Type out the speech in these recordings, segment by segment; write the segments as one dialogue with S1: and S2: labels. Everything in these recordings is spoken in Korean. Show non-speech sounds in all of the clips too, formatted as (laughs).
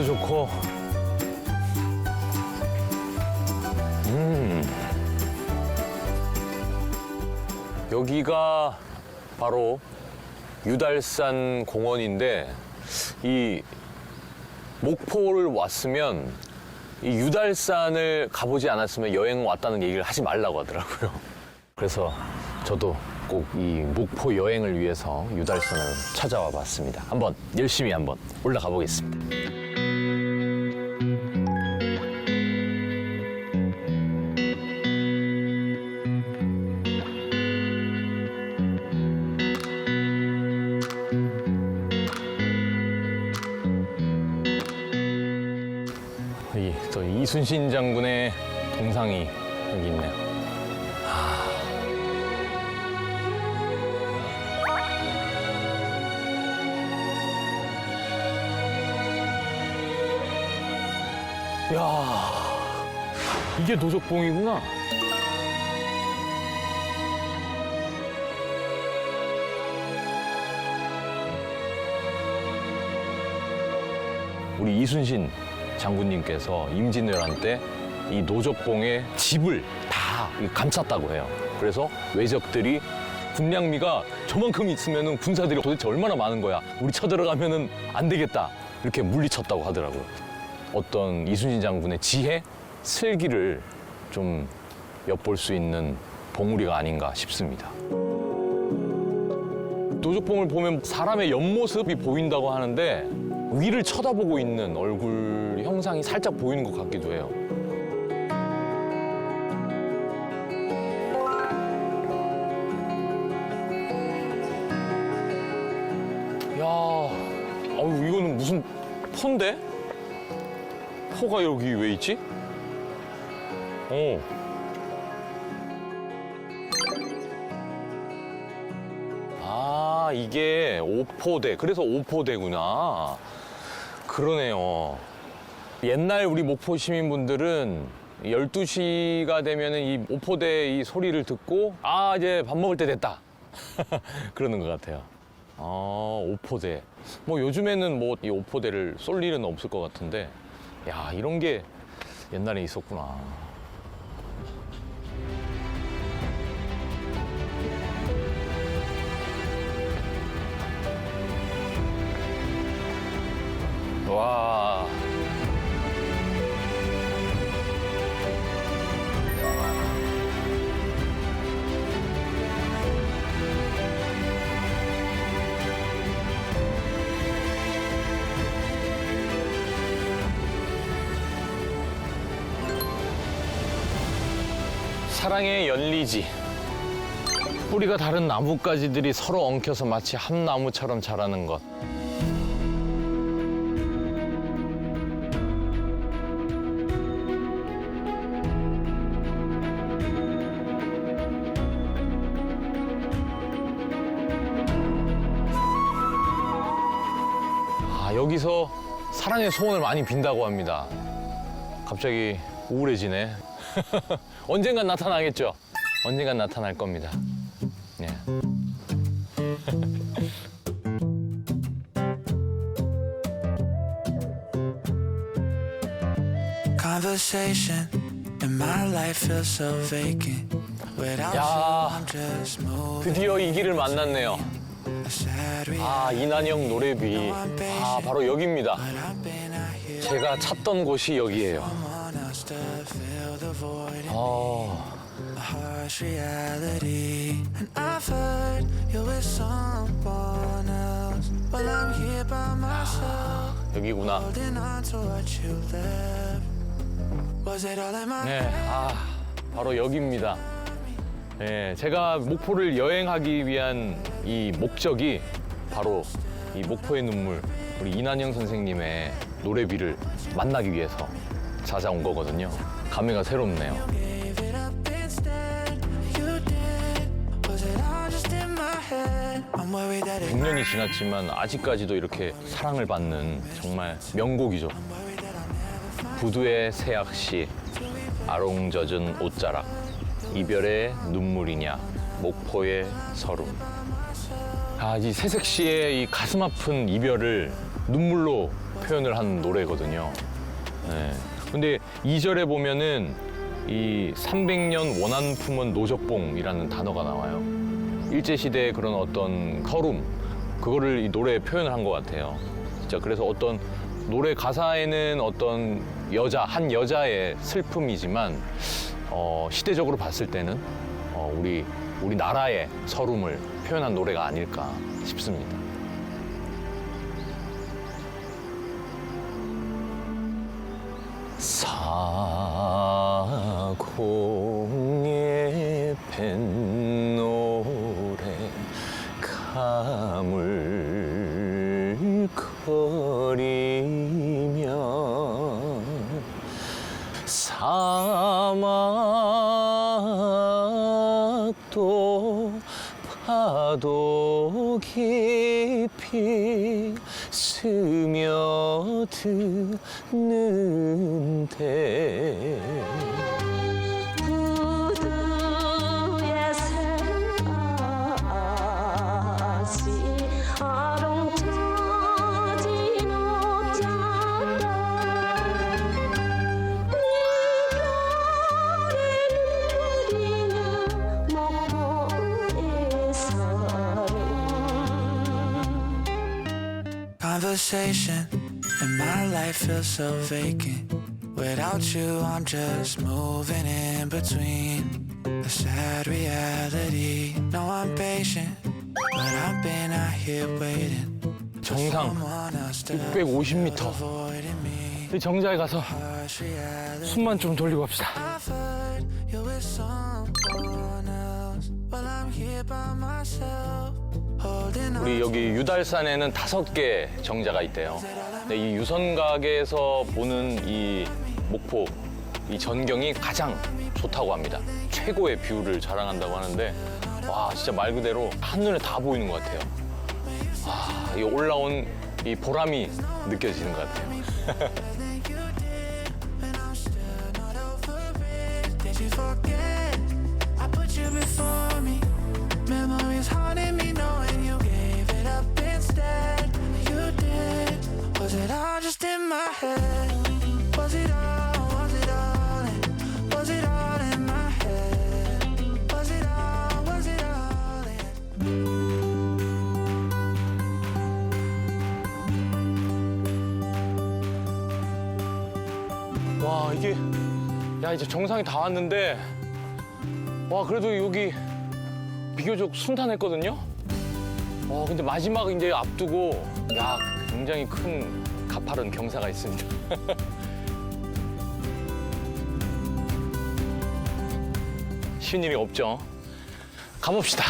S1: 공기도 좋고. 음. 여기가 바로 유달산 공원인데 이 목포를 왔으면 이 유달산을 가보지 않았으면 여행 왔다는 얘기를 하지 말라고 하더라고요. (laughs) 그래서 저도 꼭 이 목포 여행을 위해서 유달산을 찾아와 봤습니다. 한번 열심히 한번 올라가 보겠습니다. 이순신 장군의 동상이 여기 있네요. 야 이게 도적봉이구나. 우리 이순신 장군님께서 임진왜란 때 이 노적봉의 집을 다 감쌌다고 해요. 그래서 외적들이 군량미가 저만큼 있으면 군사들이 도대체 얼마나 많은 거야. 우리 쳐들어가면은 안 되겠다. 이렇게 물리쳤다고 하더라고요. 어떤 이순신 장군의 지혜, 슬기를 좀 엿볼 수 있는 봉우리가 아닌가 싶습니다. 도적봉을 보면 사람의 옆모습이 보인다고 하는데 위를 쳐다보고 있는 얼굴 형상이 살짝 보이는 것 같기도 해요. 야, 어우 이거는 무슨 포인데? 포가 여기 왜 있지? 어. 아, 이게 오포대. 그래서 오포대구나. 그러네요. 옛날 우리 목포 시민분들은 12시가 되면 이 오포대 이 소리를 듣고 아, 이제 밥 먹을 때 됐다. (laughs) 그러는 것 같아요. 아, 오포대. 뭐 요즘에는 뭐 이 오포대를 쏠 일은 없을 것 같은데 야, 이런 게 옛날에 있었구나. 와. 사랑의 연리지. 뿌리가 다른 나뭇가지들이 서로 엉켜서 마치 한 나무처럼 자라는 것. 여기서 사랑의 소원을 많이 빈다고 합니다. 갑자기 우울해지네. 언젠간 나타나겠죠? 언젠간 나타날 겁니다. 네.
S2: Conversation and my life feels so vacant. Without
S1: 야.
S2: you, I'm just moving.
S1: 드디어 이 길을 만났네요. 아. 이난영 노래비. 아, 바로 여기입니다. 제가 찾던 곳이 아,
S2: by myself,
S1: 여기구나. 네, 아, 바로 여기입니다. 네, 제가 목포를 여행하기 위한 이 목적이 바로 이 목포의 눈물, 우리 이난영 선생님의 노래비를 만나기 위해서 찾아온 거거든요. 감회가 새롭네요.
S2: gave it up instead. You did. Was it all just in my head? I'm worried that it
S1: 100년이 지났지만 아직까지도 이렇게 사랑을 받는 정말 명곡이죠. 부두의 새악시, 아롱 젖은 옷자락, 이별의 눈물이냐, 목포의 서름. 아, 이 새색 씨의 이 가슴 아픈 이별을 눈물로 표현을 한 노래거든요. 네. 근데 이절에 보면은 이 300년 원한 품은 노적봉이라는 단어가 나와요. 일제시대의 그런 어떤 걸음, 그거를 이 노래에 표현을 한 것 같아요. 진짜 그래서 어떤 노래 가사에는 어떤 여자, 한 여자의 슬픔이지만 어, 시대적으로 봤을 때는 어, 우리, 우리 나라의 서름을 표현한 노래가 아닐까 싶습니다. 사공의 뱃노래 가물거 깊이 스며드는데
S2: Conversation and my life feels so vacant. Without you, I'm just moving in between the sad reality. No, I'm patient, but I've been out here waiting. for
S1: 정상
S2: someone else to
S1: 650m.
S2: feel avoiding me.
S1: 이 정자에 가서
S2: Harsh reality.
S1: 숨만 좀 돌리고 합시다.
S2: I've heard you're with someone
S1: 우리 여기 유달산에는 다섯 개 정자가 있대요. 근데 이 유선각에서 보는 이 목포 이 전경이 가장 좋다고 합니다. 최고의 뷰를 자랑한다고 하는데 와 진짜 말 그대로 한눈에 다 보이는 것 같아요. 아, 이 올라온 이 보람이 느껴지는 것 같아요. (laughs) 와 이게 야 이제 정상이 다 왔는데 와 그래도 여기 비교적 순탄했거든요. 와 근데 마지막 이제 앞두고 야 굉장히 큰 가파른 경사가 있습니다. (laughs) 쉬운 일이 없죠. 가봅시다.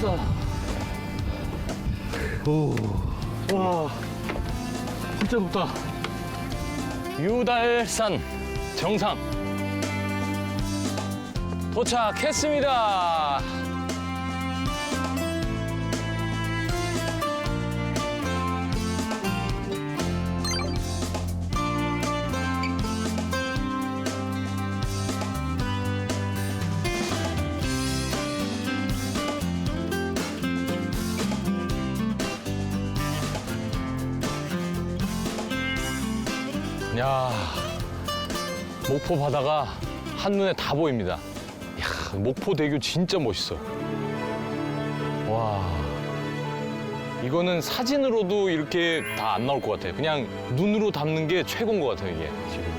S1: 왔어. 오, 와, 진짜 높다. 유달산 정상 도착했습니다. 야, 목포 바다가 한눈에 다 보입니다. 야, 목포대교 진짜 멋있어. 와. 이거는 사진으로도 이렇게 다 안 나올 것 같아요. 그냥 눈으로 담는 게 최고인 것 같아요, 이게 지금.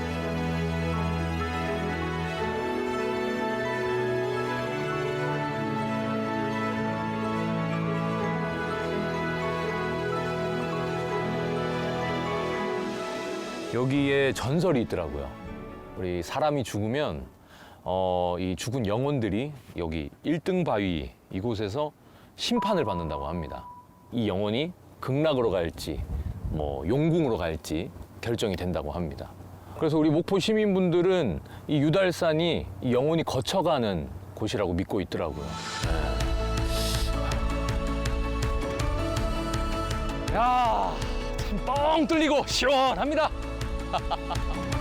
S1: 여기에 전설이 있더라고요. 우리 사람이 죽으면 어, 이 죽은 영혼들이 여기 일등 바위 이곳에서 심판을 받는다고 합니다. 이 영혼이 극락으로 갈지 뭐 용궁으로 갈지 결정이 된다고 합니다. 그래서 우리 목포 시민분들은 이 유달산이 이 영혼이 거쳐가는 곳이라고 믿고 있더라고요. 네. 야, 참 뻥 뚫리고 시원합니다. 哈哈哈哈